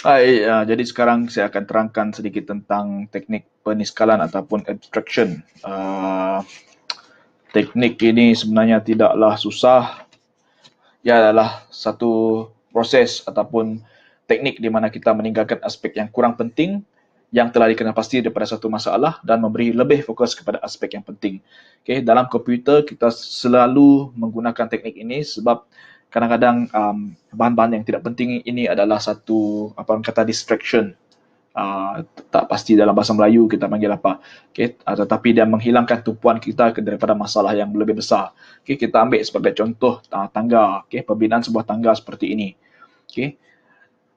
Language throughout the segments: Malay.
Hai, uh, jadi sekarang saya akan terangkan sedikit tentang teknik peniskalan ataupun abstraction. Uh, teknik ini sebenarnya tidaklah susah. Ia adalah satu proses ataupun teknik di mana kita meninggalkan aspek yang kurang penting yang telah dikenal pasti daripada satu masalah dan memberi lebih fokus kepada aspek yang penting. Okay, dalam komputer kita selalu menggunakan teknik ini sebab kadang-kadang um, bahan-bahan yang tidak penting ini adalah satu apa orang kata distraction. Uh, tak pasti dalam bahasa Melayu kita panggil apa. Okay, uh, tetapi dia menghilangkan tumpuan kita daripada masalah yang lebih besar. Okay, kita ambil sebagai contoh uh, tangga, okay, pembinaan sebuah tangga seperti ini. Okay.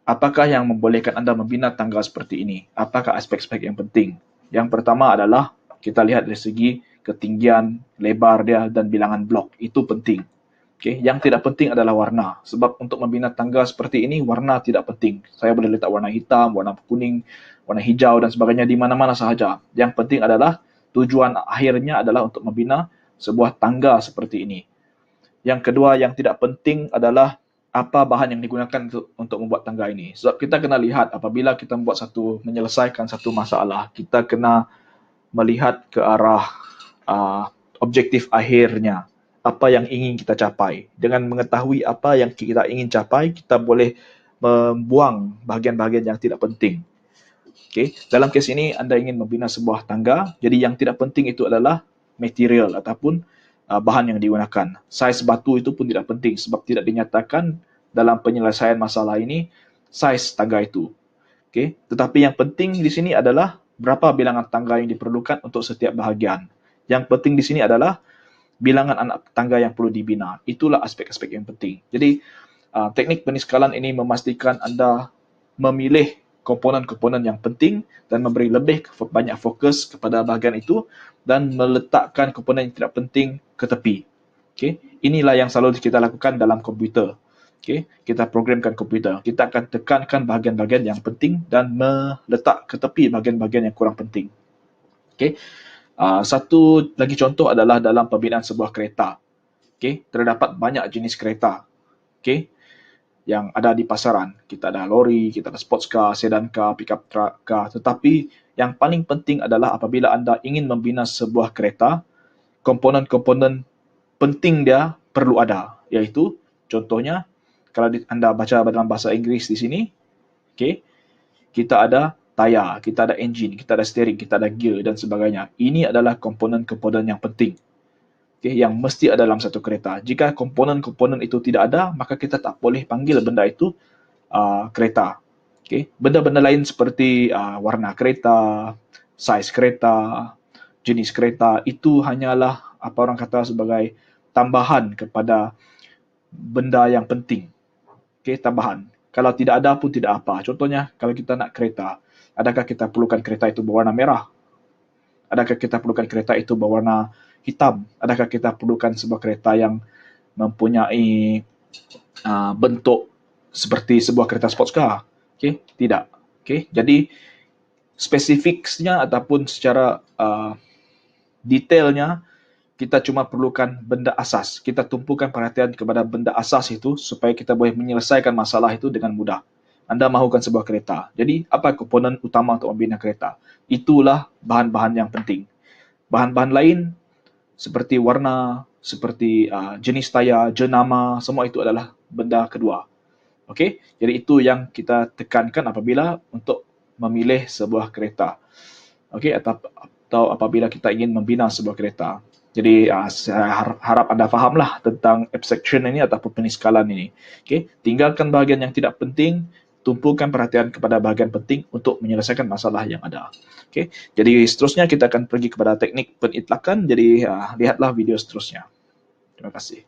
Apakah yang membolehkan anda membina tangga seperti ini? Apakah aspek-aspek yang penting? Yang pertama adalah kita lihat dari segi ketinggian, lebar dia dan bilangan blok. Itu penting. Okay. Yang tidak penting adalah warna. Sebab untuk membina tangga seperti ini, warna tidak penting. Saya boleh letak warna hitam, warna kuning, warna hijau dan sebagainya di mana-mana sahaja. Yang penting adalah tujuan akhirnya adalah untuk membina sebuah tangga seperti ini. Yang kedua yang tidak penting adalah apa bahan yang digunakan untuk, untuk membuat tangga ini. Sebab kita kena lihat apabila kita membuat satu, menyelesaikan satu masalah, kita kena melihat ke arah uh, objektif akhirnya apa yang ingin kita capai. Dengan mengetahui apa yang kita ingin capai, kita boleh membuang bahagian-bahagian yang tidak penting. Okay. Dalam kes ini, anda ingin membina sebuah tangga, jadi yang tidak penting itu adalah material ataupun uh, bahan yang digunakan. Saiz batu itu pun tidak penting sebab tidak dinyatakan dalam penyelesaian masalah ini saiz tangga itu. Okay. Tetapi yang penting di sini adalah berapa bilangan tangga yang diperlukan untuk setiap bahagian. Yang penting di sini adalah bilangan anak tangga yang perlu dibina. Itulah aspek-aspek yang penting. Jadi, uh, teknik peniskalan ini memastikan anda memilih komponen-komponen yang penting dan memberi lebih banyak fokus kepada bahagian itu dan meletakkan komponen yang tidak penting ke tepi. Okay. Inilah yang selalu kita lakukan dalam komputer. Okay. Kita programkan komputer. Kita akan tekankan bahagian-bahagian yang penting dan meletak ke tepi bahagian-bahagian yang kurang penting. Okay. Uh, satu lagi contoh adalah dalam pembinaan sebuah kereta. Okay, terdapat banyak jenis kereta. Okay, yang ada di pasaran. Kita ada lori, kita ada sports car, sedan car, pickup truck car. Tetapi yang paling penting adalah apabila anda ingin membina sebuah kereta, komponen-komponen penting dia perlu ada. Iaitu contohnya kalau anda baca dalam bahasa Inggeris di sini, okay, kita ada tayar, kita ada engine, kita ada steering, kita ada gear dan sebagainya. Ini adalah komponen-komponen yang penting. Okay, yang mesti ada dalam satu kereta. Jika komponen-komponen itu tidak ada, maka kita tak boleh panggil benda itu uh, kereta. Okay. Benda-benda lain seperti uh, warna kereta, saiz kereta, jenis kereta, itu hanyalah apa orang kata sebagai tambahan kepada benda yang penting. Okay, tambahan. Kalau tidak ada pun tidak apa. Contohnya, kalau kita nak kereta, Adakah kita perlukan kereta itu berwarna merah? Adakah kita perlukan kereta itu berwarna hitam? Adakah kita perlukan sebuah kereta yang mempunyai uh, bentuk seperti sebuah kereta sports car? Okay, tidak. Okay, jadi spesifiknya ataupun secara uh, detailnya kita cuma perlukan benda asas. Kita tumpukan perhatian kepada benda asas itu supaya kita boleh menyelesaikan masalah itu dengan mudah anda mahukan sebuah kereta. Jadi, apa komponen utama untuk membina kereta? Itulah bahan-bahan yang penting. Bahan-bahan lain seperti warna, seperti uh, jenis tayar, jenama, semua itu adalah benda kedua. Okey, jadi itu yang kita tekankan apabila untuk memilih sebuah kereta. Okey, atau, atau apabila kita ingin membina sebuah kereta. Jadi uh, saya harap anda fahamlah tentang abstraction ini ataupun peniskalan ini. Okey, tinggalkan bahagian yang tidak penting, tumpukan perhatian kepada bahagian penting untuk menyelesaikan masalah yang ada. Okay. Jadi seterusnya kita akan pergi kepada teknik penitlakan. Jadi uh, lihatlah video seterusnya. Terima kasih.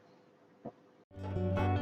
Thank you.